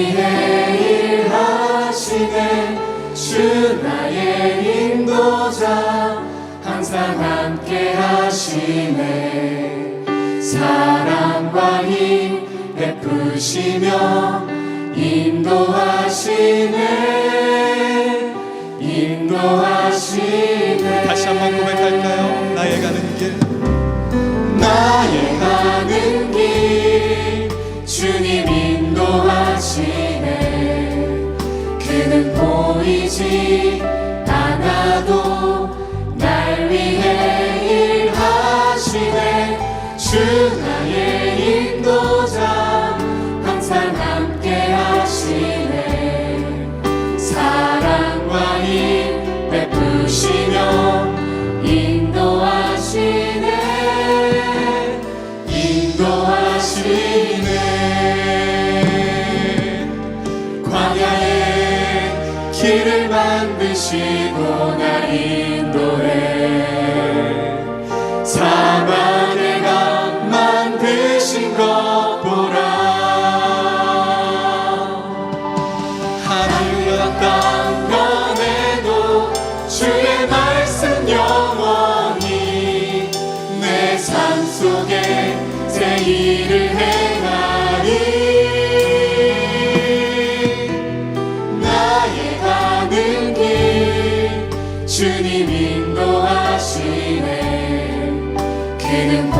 날 위해 일하시네. 주 나의 인도자 항상 함께 하시네. 사랑과 힘 베푸시며 인도하시네. 인도하시네. 다시 한번 고백할까요? 나의 가는 길. 나의 가는 길. 주님 인 보이지 않아도 날 위해 일하시네. 주 나의 인도자 길을 만드시고 날 인도해 사막에 가는 길 주님 인도하시네. 그는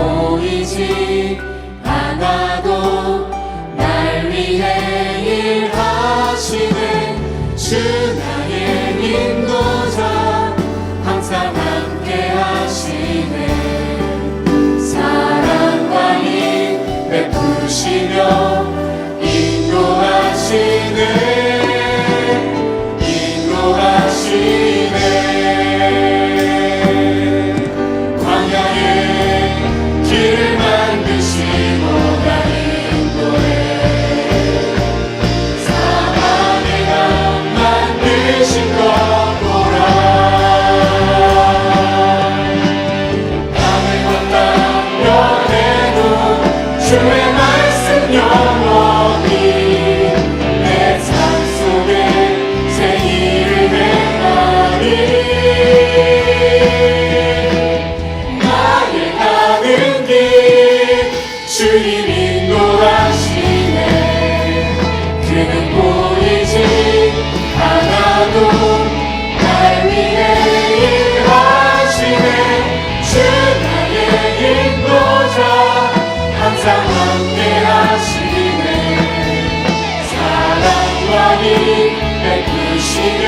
힘 베푸시며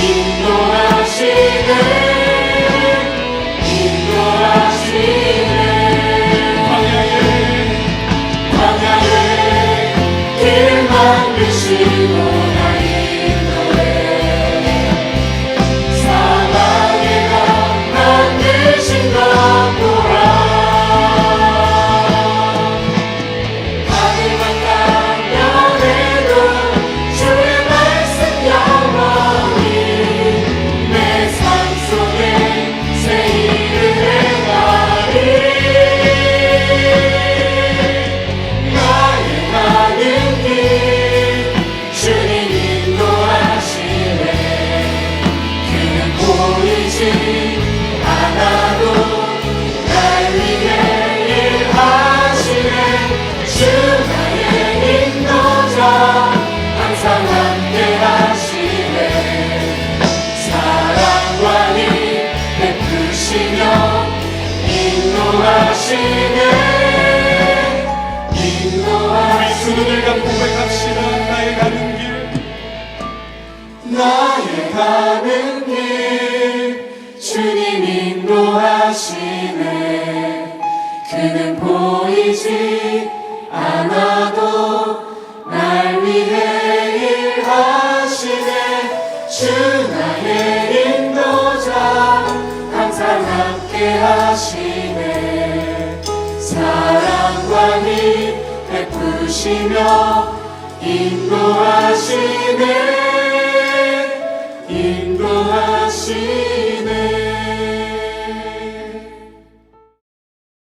인도하시네. 인도하시네. 광야에 광야에 길 만드시고 하시네 인도하시네 두 눈을 감고 고백합시다 나의 가는 길 나의 가는 길 주님 인도하시네 그는 보이지 않아도 날 위해 일하시네. 주 나의 인도자 항상 함께 하시네 주시며 인도하시네. 인도하시네.